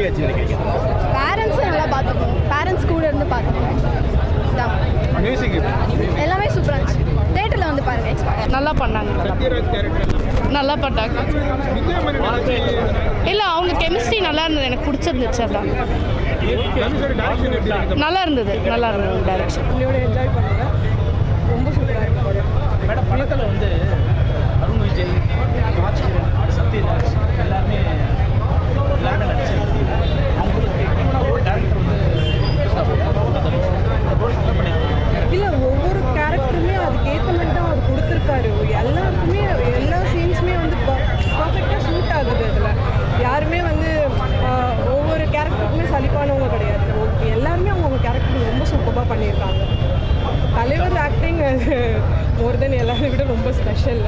நினைக்கிறீங்க பேரண்ட்ஸும் நல்லா பார்த்துக்கணும். பேரண்ட்ஸ் கூட இருந்து பார்த்துக்கணும். மியூசிக் எல்லாமே சூப்பராக இருந்துச்சு. தேட்டரில் வந்து எக்ஸ்பெக்ட் நல்லா பண்ணாங்க. நல்லா பண்ணாங்க இல்லை அவங்க கெமிஸ்ட்ரி நல்லா இருந்தது. எனக்கு பிடிச்சிருந்துச்சு அதான். எப்படி நல்லா இருந்தது. நல்லா இருந்தது டைரக்ஷன் என்ஜாய் பண்ணுவேன் ரொம்ப சூப்பராக இருக்கு. மேடம் படத்தில் வந்து அருண் விஜய் சத்யராஜ் எல்லாருமே இல்லை ஒவ்வொரு கேரக்டருமே அதுக்கு ஏற்ற மாதிரி தான் அவர் கொடுத்துருக்காரு எல்லாருக்குமே எல்லா சீன்ஸுமே வந்து பர்ஃபெக்டாக சூட் ஆகுது அதில் யாருமே வந்து ஆஹ், ஒவ்வொரு கேரக்டருக்குமே சலிப்பானவங்க கிடையாது ஒ- எல்லாருமே அவங்கவுங்க கேரக்டர் ரொம்ப சூப்பராக பண்ணியிருக்காங்க தலைவர் ஆக்டிங் அது எல்லாரையும் விட ரொம்ப ஸ்பெஷல்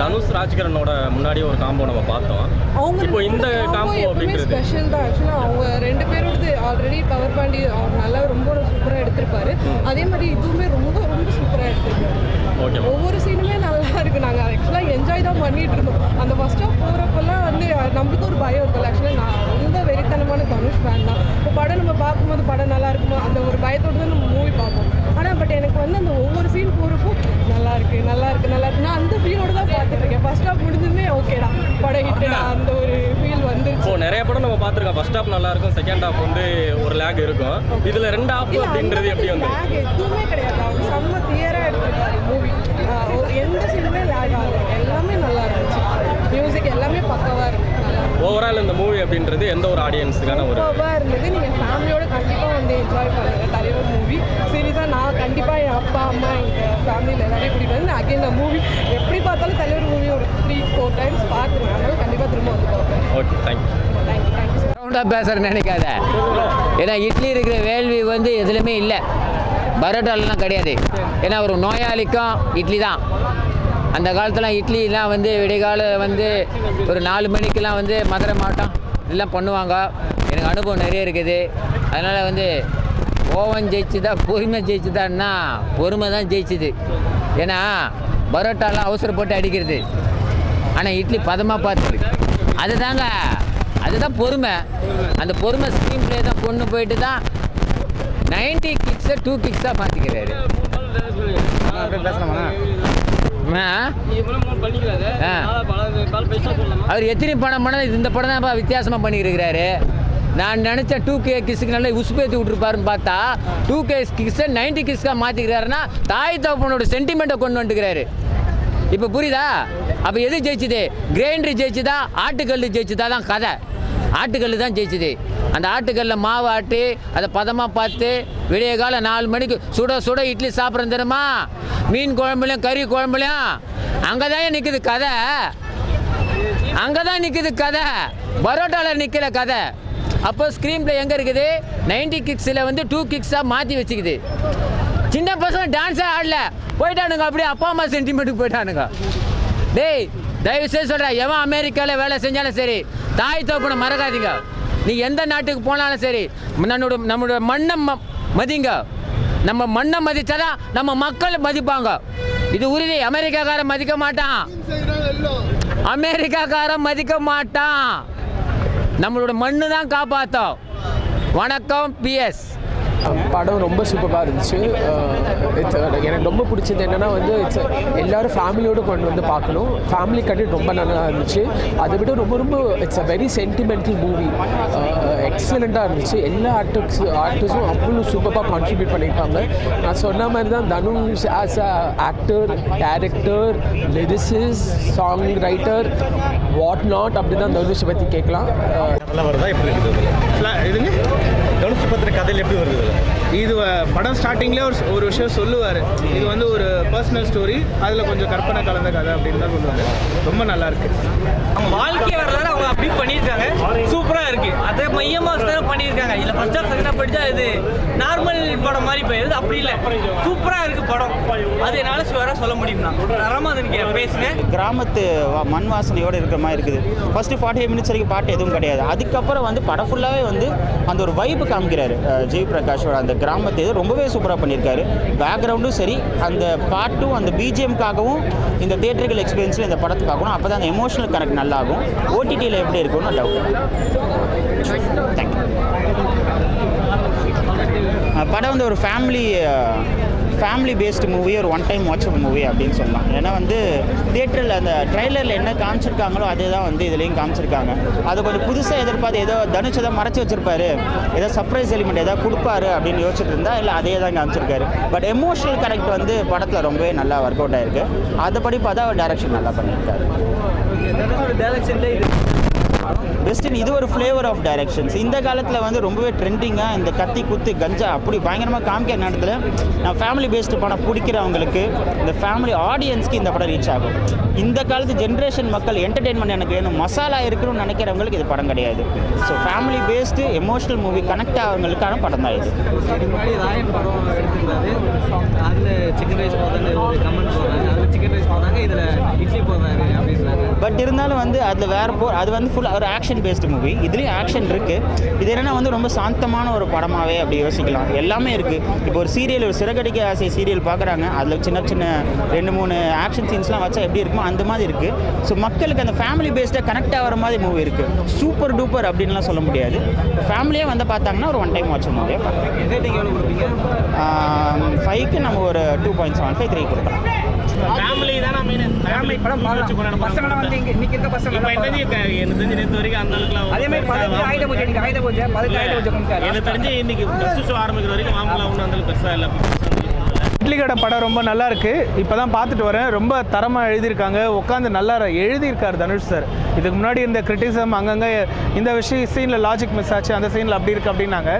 தனுஷ் ராஜ்கிரனோட முன்னாடி ஒரு காம்போ நம்ம பார்த்தோம். அவங்க இப்போ இந்த காம்போ அப்படின்றது? ஸ்பெஷல் தான். ஆக்சுவலாக அவங்க ரெண்டு பேரோடது ஆல்ரெடி பவர் பாண்டி அவர் நல்லா ரொம்ப சூப்பராக எடுத்திருப்பாரு. அதே மாதிரி இதுவுமே ரொம்ப ரொம்ப சூப்பராக எடுத்திருக்காரு. ஓகே ஒவ்வொரு சீனுமே நல்லா இருக்கு. நாங்கள் ஆக்சுவலாக என்ஜாய் தான் பண்ணிட்டு இருந்தோம். அந்த ஃபர்ஸ்ட் ஆஃப் போகிறப்பெல்லாம் வந்து நம்மளுக்கு ஒரு பயம் இருக்குல்ல ஆக்சுவலாக நான் ரொம்ப வெறித்தனமான தனுஷ் ஃபேன் தான். இப்போ படம் நம்ம பார்க்கும்போது படம் நல்லா இருக்குமோ? அந்த ஒரு பயத்தோடு தான் நம்ம மூவி பார்ப்போம். ஆனால் பட் எனக்கு வந்து அந்த ஒவ்வொரு இருக்கு நல்லா இருக்கு நல்லா இருக்கு. நான் அந்த ஃபீலோட தான் பார்த்துட்டு இருக்கேன். ஃபர்ஸ்ட் ஆஃப் முடிஞ்சதுமே ஓகேடா படம் ஹிட்டடா அந்த ஒரு ஃபீல் வந்துருச்சு. இப்போ நிறைய படம் நம்ம பார்த்துருக்கோம். ஃபர்ஸ்ட் ஹாஃப் நல்லா இருக்கும் செகண்ட் ஹாஃப் வந்து ஒரு லேக் இருக்கும். இதுல ரெண்டு ஹாஃப் அப்படின்றது எப்படி வந்து? எதுவுமே கிடையாது. அவர் செம்ம கிளியராக எடுத்திருக்காரு மூவி எந்த சீனுமே லேக் ஆகல. எல்லாமே நல்லா இருந்துச்சு. மியூசிக் எல்லாமே பக்கவாக இருக்கு. ஓவரால் இந்த மூவி அப்படின்றது எந்த ஒரு ஆடியன்ஸுக்கான ஒரு இருந்தது. நீங்கள் ஃபேமிலியோட கண்டிப்பாக வந்து என்ஜாய் பண்ணுங்கள் ஃபேமிலியில் எல்லாரையும் கூட்டிகிட்டு வந்து அகைன் நான் மூவி எப்படி பார்த்தாலும் தலைவர் மூவி ஒரு த்ரீ ஃபோர் டைம்ஸ் பார்த்துருவேன். அதனால கண்டிப்பாக திரும்ப வந்து பார்ப்பேன். Okay thank you thank you thank you sir ரவுண்டாக பேசுகிறேன்னு நினைக்காத. ஏன்னா இட்லி இருக்கிற வேள்வி வந்து எதுலையுமே இல்லை. பரோட்டாலலாம் கிடையாது. ஏன்னா ஒரு நோயாளிக்கும் இட்லி தான். அந்த காலத்தில் இட்லிலாம் வந்து விடைகால வந்து ஒரு நாலு மணிக்கெலாம் வந்து மதுரை மாவட்டம் இதெல்லாம் பண்ணுவாங்க. எனக்கு அனுபவம் நிறைய இருக்குது. அதனால் வந்து கோவம் ஜெயிச்சுதா பொறுமை ஜெயிச்சுதான்னா பொறுமை தான் ஜெயிச்சுது. ஏன்னா பரோட்டாலாம் அவசரப்பட்டு அடிக்கிறது. ஆனால் இட்லி பதமாக பார்த்துது. அதுதாங்க அதுதான் பொறுமை. அந்த பொறுமை ஸ்க்ரீன் பிளே தான் கொண்டு போயிட்டு தான் நைன்டி கிக்ஸை டூ கிக்ஸாக மாற்றிக்கிறாரு அவர் எத்தனை படம் பண்ணால் இந்த படம் தான் வித்தியாசமாக பண்ணியிருக்கிறாரு. நான் நினச்சேன் டூ கே கிஸ்க்கு நல்லா உசுப்பேற்றி விட்ருப்பாருன்னு பார்த்தா டூ கே கிஸ்ஸை நைன்டி கிஸ்க்காக மாற்றிக்கிறாருன்னா தாய் தகப்பனோட சென்டிமெண்ட்டை கொண்டு வந்துக்கிறாரு. இப்போ புரியுதா? அப்போ எது ஜெயிச்சுது? கிரைண்டர் ஜெயிச்சுதா? ஆட்டுக்கல் ஜெயிச்சுதா? தான் கதை. ஆட்டுக்கல் தான் ஜெயிச்சுது. அந்த ஆட்டுக்கல்லில் மாவு ஆட்டி அதை பதமாக பார்த்து விடிய காலம் நாலு மணிக்கு சுட சுட இட்லி சாப்பிட்றது தெரியுமா? மீன் குழம்புலையும் கறி குழம்புலையும். அங்கே தான் நிற்குது கதை. அங்கே தான் நிற்குது கதை. பரோட்டாவில் நிற்கிற கதை. அப்போ ஸ்க்ரீன் பிளே எங்கே இருக்குது? நைன்டி கிக்ஸில் வந்து டூ கிக்ஸாக மாற்றி வச்சுக்குது. சின்ன பசங்க டான்ஸே ஆடல. போயிட்டானுங்க அப்படியே அப்பா அம்மா சென்டிமெண்ட்டுக்கு போயிட்டானுங்க. டேய் தயவு செய்து சொல்கிறேன் எவன் அமெரிக்காவில் வேலை செஞ்சாலும் சரி தாய் தோப்பனை மறக்காதீங்க. நீ எந்த நாட்டுக்கு போனாலும் சரி நம்மளோட நம்மளோட மண்ணை ம மதிங்க. நம்ம மண்ணை மதித்தா தான் நம்ம மக்கள் மதிப்பாங்க. இது உறுதி. அமெரிக்காக்காரன் மதிக்க மாட்டான். அமெரிக்காக்காரன் மதிக்க மாட்டான். நம்மளோட மண்ணு தான் காப்பாற்றும் வணக்கம் பிஎஸ் படம் ரொம்ப சூப்பராக இருந்துச்சு. இட்ஸ் எனக்கு ரொம்ப பிடிச்சது என்னென்னா வந்து இட்ஸ் எல்லாரும் ஃபேமிலியோடு கொண்டு வந்து பார்க்கணும். ஃபேமிலி கண்டிப்பாக ரொம்ப நல்லா இருந்துச்சு. அதை விட ரொம்ப ரொம்ப it's a very sentimental movie எக்ஸலண்ட்டாக இருந்துச்சு. எல்லா ஆக்டர்ஸ் ஆக்டர்ஸும் அவ்வளோ சூப்பராக கான்ட்ரிபியூட் பண்ணியிருக்காங்க. நான் சொன்ன மாதிரி தான் Dhanush as a actor director lyricist song writer what not அப்படி தான் தனுஷை பற்றி கேட்கலாம் வருதா? எப்படி இருக்குது? தனுஷ் பத்திர கதையில் எப்படி வருது? இது படம் ஸ்டார்டிங்லேயே ஒரு ஒரு விஷயம் சொல்லுவார். இது வந்து ஒரு பர்சனல் ஸ்டோரி அதில் கொஞ்சம் கற்பனை கலந்த கதை அப்படின்னு தான் சொல்லுவாங்க ரொம்ப நல்லா இருக்கு. அவங்க வாழ்க்கை வரலாறு அவங்க அப்படி பண்ணியிருக்காங்க. சூப்பராக இருக்கு. அதை மையமாக தான் பண்ணியிருக்காங்க. இதில் ஃபர்ஸ்ட் ஹாஃப் செகண்ட் படித்தா இது நார்மல் படம் மாதிரி போயிருது. அப்படி இல்லை. சூப்பராக இருக்குது படம். அது என்னால் ஷுவராக சொல்ல முடியும்னா தரமாக அது எனக்கு பேசுங்க. கிராமத்து வா- மண் வாசனையோடு இருக்கிற மாதிரி இருக்குது. ஃபஸ்ட்டு ஃபார்ட்டி ஃபைவ் மினிட்ஸ் வரைக்கும் பாட்டு எதுவும் கிடையாது. அதுக்கப்புறம் வந்து படம் ஃபுல்லாகவே வந்து அந்த ஒரு வைப்பு காமிக்கிறார். அஹ் ஜெய் பிரகாஷோட அந்த கிராமத்தை இது ரொம்பவே சூப்பராக பண்ணியிருக்காரு. பேக்ரவுண்டும் சரி அந்த பாட்டும் அந்த பிஜிஎம்காகவும் இந்த தேட்டர்கள் எக்ஸ்பீரியன்ஸில் இந்த படத்தை பார்க்கணும் அப்போ தான் அந்த எமோஷனல் கனெக்ட் நல்லாகும். ஓடிடியில் எப்படி இருக்கும்னு டவுட் தேங்க்யூ படம் வந்து ஒரு ஃபேமிலி ஃபேமிலி பேஸ்டு மூவி ஒரு ஒன் டைம் வாட்சபிள் மூவி அப்படின்னு சொல்லலாம். ஏன்னா வந்து தியேட்டரில் அந்த ட்ரைலரில் என்ன காமிச்சிருக்காங்களோ அதே தான் வந்து இதுலேயும் காமிச்சிருக்காங்க. அது கொஞ்சம் புதுசாக எதிர்பார்த்து ஏதோ தனுஷ் ஏதோ மறைச்சி வச்சிருப்பாரு. ஏதோ சர்ப்ரைஸ் எலிமெண்ட் ஏதோ கொடுப்பாரு அப்படின்னு யோசிச்சுட்டு இருந்தா இல்லை அதே தான் காமிச்சிருக்காரு. பட் எமோஷனல் கரெக்ட் வந்து படத்தில் ரொம்பவே நல்லா ஒர்க் அவுட் ஆயிருக்கு. அதுபடி பார்த்தா அவர் டைரக்ஷன் நல்லா பண்ணியிருக்காரு. வெஸ்டர்ன் இது ஒரு ஃப்ளேவர் ஆஃப் டைரக்ஷன்ஸ் இந்த காலத்தில் வந்து ரொம்பவே ட்ரெண்டிங்காக இந்த கத்தி குத்து கஞ்சா அப்படி பயங்கரமாக காமிக்கிற நேரத்தில் நான் ஃபேமிலி பேஸ்டு படம் பிடிக்கிறவங்களுக்கு இந்த ஃபேமிலி ஆடியன்ஸ்க்கு இந்த படம் ரீச் ஆகும். இந்த காலத்து ஜென்ரேஷன் மக்கள் என்டர்டெயின்மெண்ட் எனக்கு வேணும் மசாலா இருக்கணும்னு நினைக்கிறவங்களுக்கு இது படம் கிடையாது. So family based emotional movie connect ஆகிறவங்களுக்கான படம் தான் இது. பட் இருந்தாலும் வந்து அதில் வேறு போ அது வந்து ஃபுல் ஒரு ஆக்ஷன் பேஸ்டு மூவி இதுலேயும் ஆக்ஷன் இருக்குது இது என்னென்னா வந்து ரொம்ப சாந்தமான ஒரு படமாகவே அப்படி யோசிக்கலாம். எல்லாமே இருக்குது இப்போ ஒரு சீரியல் ஒரு சிறகடிக்க ஆசை சீரியல் பார்க்குறாங்க அதில் சின்ன சின்ன ரெண்டு மூணு ஆக்ஷன் சீன்ஸ்லாம் வச்சா எப்படி இருக்குமோ அந்த மாதிரி இருக்குது ஸோ மக்களுக்கு அந்த ஃபேமிலி பேஸ்டாக கனெக்ட் ஆகிற மாதிரி மூவி இருக்குது சூப்பர் டூப்பர் அப்படின்லாம் சொல்ல முடியாது. ஃபேமிலியாக வந்து பார்த்தாங்கன்னா ஒரு ஒன் டைம் வாட்ச் மூவியாக பார்க்கலாம். ஃபைவ்க்கு நம்ம ஒரு two point seven five three கொடுக்கலாம். ஃபேமிலி தான் மெயின் ஃபேமிலி படம் பார்க்கலாம் பசங்களை வந்து இங்கே இன்னைக்கு இருக்க பசங்க இப்போ என்ன எனக்கு தெரிஞ்சு நேற்று வரைக்கும் அந்த அளவுக்குலாம் அதே மாதிரி பதினஞ்சு ஆயுத பூஜை இன்னைக்கு ஆயுத பூஜை பதினஞ்சு ஆயுத பூஜை எனக்கு தெரிஞ்சு இன்னைக்கு ஃபர்ஸ்ட் ஷோ ஆரம்பிக்கிற வரைக்கும் மாம்பழம் ஒன்றும் அந்த அளவுக்கு பெருசாக இல்லை. இட்லி கடை படம் ரொம்ப நல்லா இருக்கு இப்போ தான் பார்த்துட்டு வரேன். ரொம்ப தரமாக எழுதியிருக்காங்க. உட்காந்து நல்லா எழுதியிருக்கார் தனுஷ் சார். இதுக்கு முன்னாடி இந்த கிரிட்டிசம் அங்கங்கே இந்த விஷயம் சீனில் லாஜிக் மிஸ் ஆச்சு. அந்த சீனில் அப்படி இருக்கு அப்படின்னாங்க.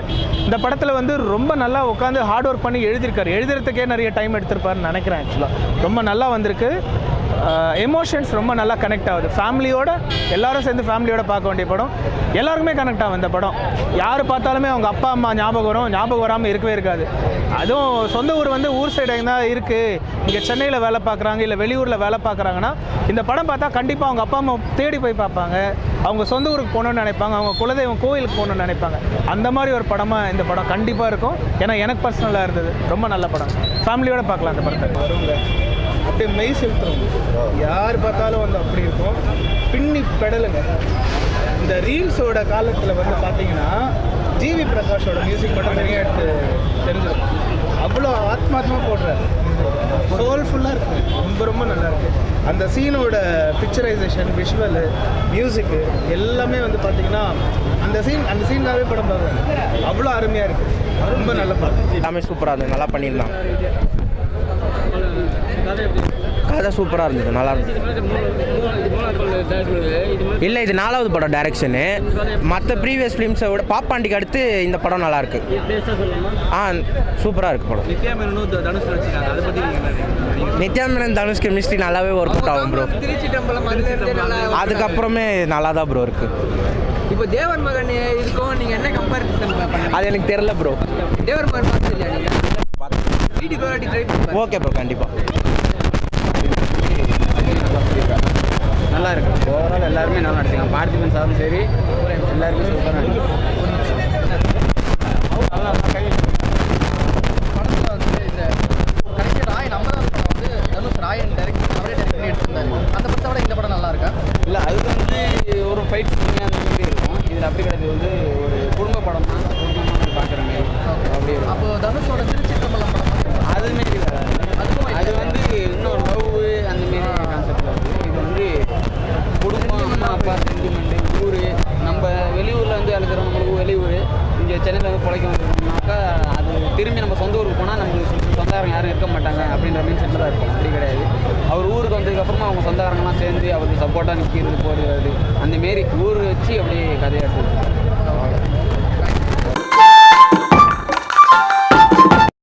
இந்த படத்தில் வந்து ரொம்ப நல்லா உட்காந்து ஹார்ட் ஒர்க் பண்ணி எழுதியிருக்காரு. எழுதுறதுக்கே நிறைய டைம் எடுத்திருப்பாருன்னு நினைக்கிறேன் ஆக்சுவலாக ரொம்ப நல்லா வந்திருக்கு. எமோஷன்ஸ் ரொம்ப நல்லா கனெக்ட் ஆகுது. ஃபேமிலியோட எல்லாரும் சேர்ந்து ஃபேமிலியோட பார்க்க வேண்டிய படம். எல்லாருக்குமே கனெக்ட் ஆகும் இந்த படம். யார் பார்த்தாலுமே அவங்க அப்பா அம்மா ஞாபகம் வரும். ஞாபகம் வராமல் இருக்கவே இருக்காது. அதுவும் சொந்த ஊர் வந்து ஊர் சைடு தான் இருக்குது இங்கே சென்னையில் வேலை பார்க்குறாங்க இல்லை வெளியூரில் வேலை பார்க்குறாங்கன்னா இந்த படம் பார்த்தா கண்டிப்பாக அவங்க அப்பா அம்மா தேடி போய் பார்ப்பாங்க. அவங்க சொந்த ஊருக்கு போகணுன்னு நினைப்பாங்க. அவங்க குலதெய்வம் கோயிலுக்கு போகணுன்னு நினைப்பாங்க. அந்த மாதிரி ஒரு படமாக இந்த படம் கண்டிப்பாக இருக்கும். ஏன்னா எனக்கு பர்சனலாக இருந்தது. ரொம்ப நல்ல படம். ஃபேமிலியோட பார்க்கலாம் அந்த படத்தை. வருங்க அப்படியே மெய் செலுத்துறோம். யார் பார்த்தாலும் வந்து அப்படி இருக்கும். பின்னி பெடலுங்க. இந்த ரீல்ஸோட காலத்தில் வந்து பார்த்தீங்கன்னா ஜிவி பிரகாஷோட மியூசிக் மட்டும் நிறைய எடுத்து தெரிஞ்சிடும். அவ்வளோ ஆத்மாத்மா போடுறாரு. சோல்ஃபுல்லாக இருக்கு. ரொம்ப ரொம்ப நல்லா இருக்கு. அந்த சீனோட பிக்சரைசேஷன் விஷுவலு மியூசிக்கு எல்லாமே வந்து பார்த்தீங்கன்னா அந்த சீன் அந்த சீனாகவே படம் பார்க்குறேன் அவ்வளோ அருமையாக இருக்குது ரொம்ப நல்ல படம். எல்லாமே சூப்பராக இருந்தது. நல்லா பண்ணிடலாம் கதை சூப்பராக இருந்தது நல்லா இருந்தது. இல்லை இது நாலாவது படம் டைரக்ஷனு மற்ற ப்ரீவியஸ் ஃபிலிம்ஸை விட பாப்பாண்டிக்கு அடுத்து இந்த படம் நல்லா இருக்கு. ஆ சூப்பராக இருக்கு படம். நித்யா மேனனும் தனுஷ் கெமிஸ்ட்ரி நல்லாவே ஒர்க் அவுட் ஆகும் ப்ரோ அதுக்கப்புறமே நல்லா தான் ப்ரோ இருக்கு. இப்போ தேவன் மகன் இதுக்கும் நீங்கள் என்ன கம்பேரிசன் அது எனக்கு தெரில ப்ரோ தேவன் மகன் பார்த்தது இல்லையா நீங்கள் வீட்டுக்கு ஒரு வாட்டி ட்ரை பண்ணி ஓகே ப்ரோ கண்டிப்பாக நல்லா இருக்கு ஓவரால் எல்லாருமே நல்லா நடிச்சாங்க பார்த்திபன் சாரும் சரி எல்லாருமே சூப்பராக நடிச்சிருக்காங்க படத்தில் வந்து இந்த கடைசி ராய் நம்ம தான் படம் வந்து தனுஷ் ராயன் டைரக்ட் அவரே டைரக்ட் பண்ணி எடுத்திருந்தாரு அந்த படத்தை விட இந்த படம் நல்லா இருக்கா இல்லை அது வந்து ஒரு ஃபைட் சீன் அந்த மாதிரி இருக்கும் இதில் அப்படி கிடையாது வந்து ஒரு குடும்ப படம் தான் குடும்பமாக பார்க்குற மாதிரி அப்படி இருக்கும் அப்போ தனுஷோட திருச்சி டெம்பிள் படம் வந்து அதுவுமே இல்லை அதுவும் அது வந்து இன்னும் லவ் அந்த மாதிரி கான்செப்டில் வருது இது வந்து குடும்பம் அம்மா அப்பா சென்டிமெண்ட்டு ஊர் நம்ம வெளியூரில் வந்து அழுகிறவங்களுக்கு வெளியூர் இங்கே சென்னையில் வந்தோம்னாக்கா அது திரும்பி நம்ம சொந்த ஊருக்கு போனால் நம்மளுக்கு சொந்தக்காரங்க யாரும் இருக்க மாட்டாங்க அப்படின்ற மீன் செட்டில் தான் இருக்கும் அப்படி கிடையாது. அவர் ஊருக்கு வந்ததுக்கப்புறமா அவங்க சொந்தக்காரங்களாம் சேர்ந்து அவருக்கு சப்போர்ட்டாக நிற்கிறது போகிறது. அந்த மாரி ஊர் வச்சு அப்படியே கதையாக இருக்குது